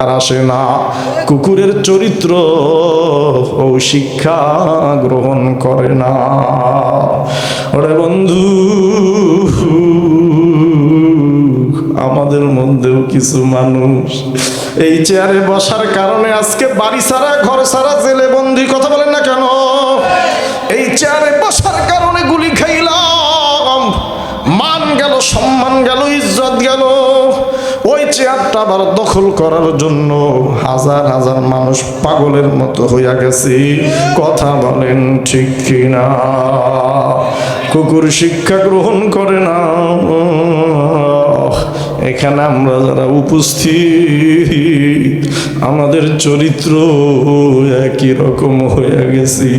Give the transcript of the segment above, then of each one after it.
আসে না। কুকুরের চরিত্র ও শিক্ষা গ্রহণ করে না। ওরে বন্ধু, আমাদের মধ্যেও কিছু মানুষ এই চেয়ারে বসার কারণে আজকে বাড়ি সারা ঘর সারা জেলে বন্দি, কথা বলেন না কেন? এই চেয়ারে বসার কারণে গুলি খাইলাম। মান গেল, সম্মান গেল, ইজ্জত গেল। ওই বার আবার দখল করার জন্য হাজার হাজার মানুষ পাগলের মতো হইয়া গেছে। কথা বলেন ঠিক কিনা? কুকুর শিক্ষা গ্রহণ করে না। এখানে আমরা যারা উপস্থিত, আমাদের চরিত্র একই রকম হয়ে গেছি।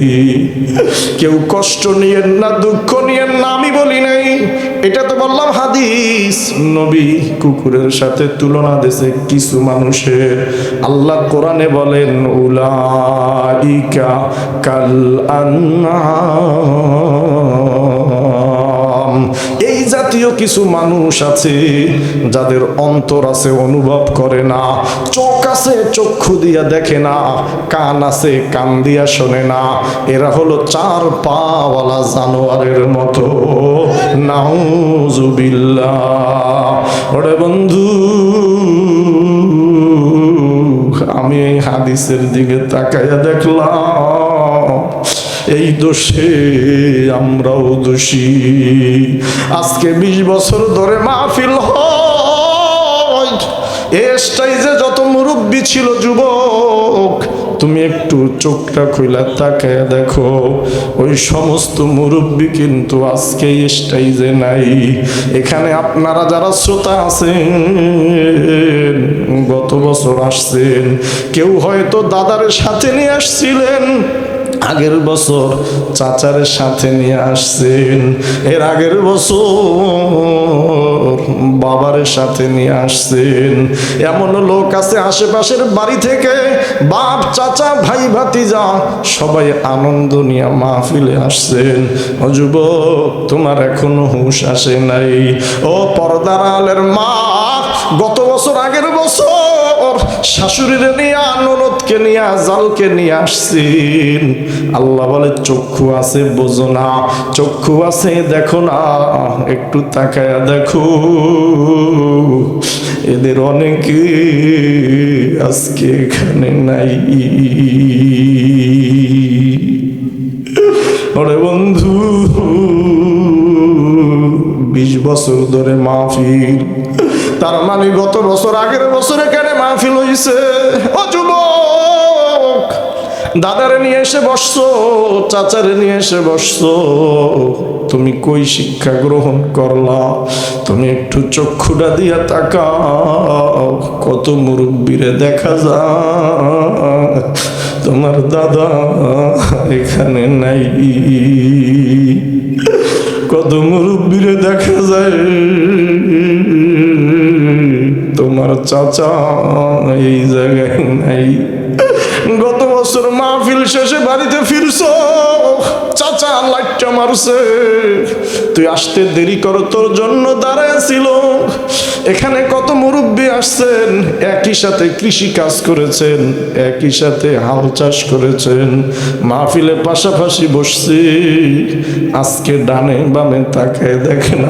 কেউ কষ্ট নিয়েন না, দুঃখ নিয়েন না, আমি বলি নাই। এটা তো বললাম হাদিস। নবী কুকুরের সাথে তুলনা দেশে কিছু মানুষের। আল্লাহ কোরআনে বলেন, উলাইকা কাল আন্নাম কিছু মানুষ আছে যাদের অন্তর আছে, অনুভব করে না। চোখ আছে, চক্ষু দিয়া দেখে না। কান আছে, কান দিয়া শোনে না। এরা হলো চার পাওয়ালা জানোয়ারের মতো। নাউজুবিল্লাহ। ওরে বন্ধু, আমি এই হাদিসের দিকে তাকাইয়া দেখলাম। এই দোষে আমরাও দোষী। আজকে বিশ বছর ধরে মাহফিল হয়। এ স্টাইজে যত মুরব্বী ছিল যুবক, তুমি একটু চোখটা খুইলা তাকায় দেখো। ওই সমস্ত মুরব্বী কিন্তু আজকে স্টাইজে নাই। এখানে আপনারা যারা শ্রোতা আছেন, গত বছর আসছেন, কেউ হয়তো দাদার সাথে নিয়ে আসছিলেন। আগের বছর চাচারের সাথে নিয়ে আসছেন। এর আগের বছর বাবার সাথে নিয়ে আসছেন। এমন লোক আছে আশেপাশের বাড়ি থেকে, বাপ, চাচা, ভাই, ভাতিজা, সবাই আনন্দ নিয়ে মাহফিলে আসছেন। যুবক, তোমার এখনও হুঁশ আসে নাই। ও পর্দার আলের মা, গত বছর আগের বছর শাশুড়িরে নিয়ে, ননদকে নিয়ে, জালকে নিয়ে আসছেন। আল্লাহ বলে, চক্ষু আছে, বোঝো না। চক্ষু আছে, দেখো না। একটু তাকায়া দেখো। এদের অনেকে আজকে এখানে নাই। ওরে বন্ধু, বিশ বছর ধরে মাহফিল। তার মানে গত বছর, আগের বছরে এখানে মাহফিল হইছে? ও যুবক, দাদারে নিয়ে এসে বসছো, চাচারে নিয়ে এসে বসছো। তুমি কই শিক্ষা গ্রহণ করলা? তুমি একটু চক্ষুটা দিয়া তাকাও, কত মুরব্বীরে দেখা যায়। তোমার দাদা এখানে নাই। কত মুরব্বীরে দেখা যায়। তোমার চাচা এই জায়গায় নাই। গত বছর মাহফিল শেষে বাড়িতে ফিরছ, চাচা লাইটটা মারছে। তুই আসতে দেরি করো, তোর জন্য দাঁড়ায় ছিল। এখানে কত মুরব্বী আসছেন, একই সাথে কৃষি কাজ করেছেন, একই সাথে হাল চাষ করেছেন। মাহফিলে পাশাপাশি বসছি। আজকে ডানে বামে তাকায় দেখেন